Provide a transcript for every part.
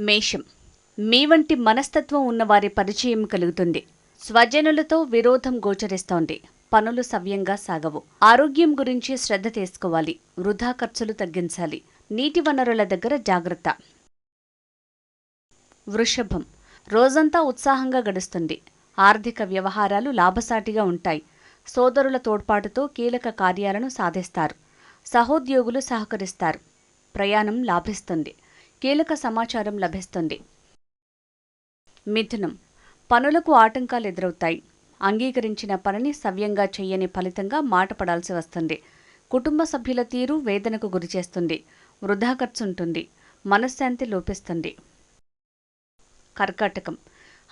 మేషం. మీ వంటి మనస్తత్వం ఉన్నవారి పరిచయం కలుగుతుంది. స్వజనులతో విరోధం గోచరిస్తోంది. పనులు సవ్యంగా సాగవు. ఆరోగ్యం గురించి శ్రద్ధ తీసుకోవాలి. వృధా ఖర్చులు తగ్గించాలి. నీటి వనరుల దగ్గర జాగ్రత్త. వృషభం. రోజంతా ఉత్సాహంగా గడుస్తుంది. ఆర్థిక వ్యవహారాలు లాభసాటిగా ఉంటాయి. సోదరుల తోడ్పాటుతో కీలక కార్యాలను సాధిస్తారు. సహోద్యోగులు సహకరిస్తారు. ప్రయాణం లాభిస్తుంది. కీలక సమాచారం లభిస్తుంది. మిథునం. పనులకు ఆటంకాలు ఎదురవుతాయి. అంగీకరించిన పనిని సవ్యంగా చెయ్యని ఫలితంగా మాట పడాల్సి వస్తుంది. కుటుంబ సభ్యుల తీరు వేదనకు గురిచేస్తుంది వృధా ఖర్చు ఉంటుంది మనశ్శాంతి లోపిస్తుంది. కర్కాటకం.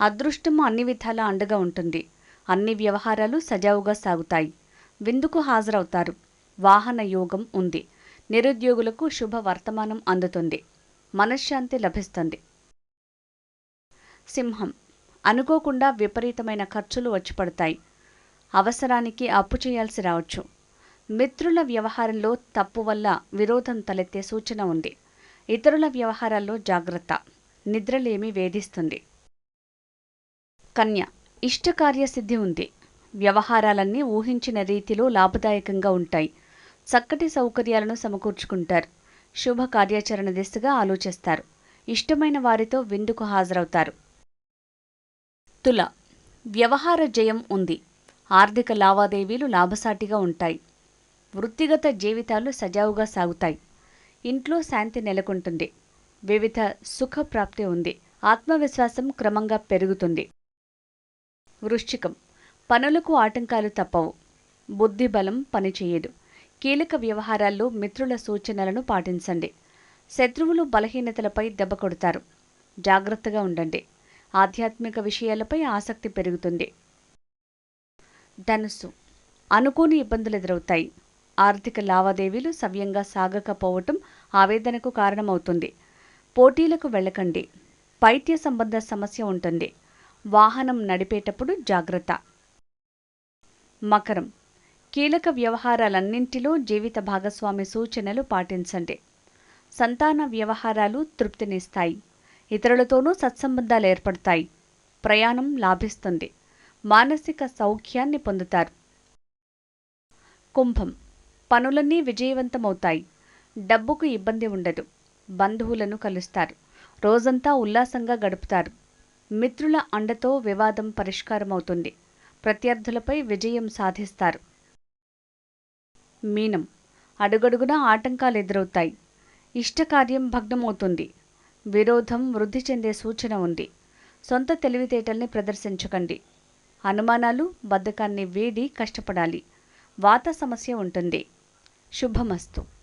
అదృష్టం అన్ని విధాలా అండగా ఉంటుంది. అన్ని వ్యవహారాలు సజావుగా సాగుతాయి. విందుకు హాజరవుతారు. వాహన యోగం ఉంది. నిరుద్యోగులకు శుభ వర్తమానం అందుతుంది. మనశ్శాంతి లభిస్తుంది. సింహం. అనుకోకుండా విపరీతమైన ఖర్చులు వచ్చి పడతాయి. అవసరానికి అప్పు చేయాల్సి రావచ్చు. మిత్రుల వ్యవహారంలో తప్పు వల్ల విరోధం తలెత్తే సూచన ఉంది. ఇతరుల వ్యవహారాల్లో జాగ్రత్త. నిద్రలేమి వేధిస్తుంది. కన్య. ఇష్టకార్యసిద్ధి ఉంది. వ్యవహారాలన్నీ ఊహించిన రీతిలో లాభదాయకంగా ఉంటాయి. చక్కటి సౌకర్యాలను సమకూర్చుకుంటారు. శుభ కార్యాచరణ దిశగా ఆలోచిస్తారు. ఇష్టమైన వారితో విందుకు హాజరవుతారు. తుల. వ్యవహార జయం ఉంది. ఆర్థిక లావాదేవీలు లాభసాటిగా ఉంటాయి. వృత్తిగత జీవితాలు సజావుగా సాగుతాయి. ఇంట్లో శాంతి నెలకొంటుంది. వివిధ సుఖప్రాప్తి ఉంది. ఆత్మవిశ్వాసం క్రమంగా పెరుగుతుంది. వృశ్చికం. పనులకు ఆటంకాలు తప్పవు. బుద్ధి బలం పనిచేయదు. కీలక వ్యవహారాల్లో మిత్రుల సూచనలను పాటించండి. శత్రువులు బలహీనతలపై దెబ్బ కొడతారు. జాగ్రత్తగా ఉండండి. ఆధ్యాత్మిక విషయాలపై ఆసక్తి పెరుగుతుంది. ధనుస్సు. అనుకోని ఇబ్బందులు ఎదురవుతాయి. ఆర్థిక లావాదేవీలు సవ్యంగా సాగకపోవటం ఆవేదనకు కారణమవుతుంది. పోటీలకు వెళ్ళకండి. పైత్య సంబంధ సమస్య ఉంటుంది. వాహనం నడిపేటప్పుడు జాగ్రత్త. మకరం. కీలక వ్యవహారాలన్నింటిలో జీవిత భాగస్వామి సూచనలు పాటించండి. సంతాన వ్యవహారాలు తృప్తినిస్తాయి. ఇతరులతోనూ సత్సంబంధాలు ఏర్పడతాయి. ప్రయాణం లాభిస్తుంది. మానసిక సౌఖ్యాన్ని పొందుతారు. కుంభం. పనులన్నీ విజయవంతమవుతాయి. డబ్బుకు ఇబ్బంది ఉండదు. బంధువులను కలుస్తారు. రోజంతా ఉల్లాసంగా గడుపుతారు. మిత్రుల అండతో వివాదం పరిష్కారమవుతుంది. ప్రత్యర్థులపై విజయం సాధిస్తారు. మీనం. అడుగడుగున ఆటంకాలు ఎదురవుతాయి. ఇష్టకార్యం భగ్నమవుతుంది. విరోధం వృద్ధి చెందే సూచన ఉంది. సొంత తెలివితేటల్ని ప్రదర్శించకండి. అనుమానాలు బద్ధకాన్ని వీడి కష్టపడాలి. వాత సమస్య ఉంటుంది. శుభమస్తు.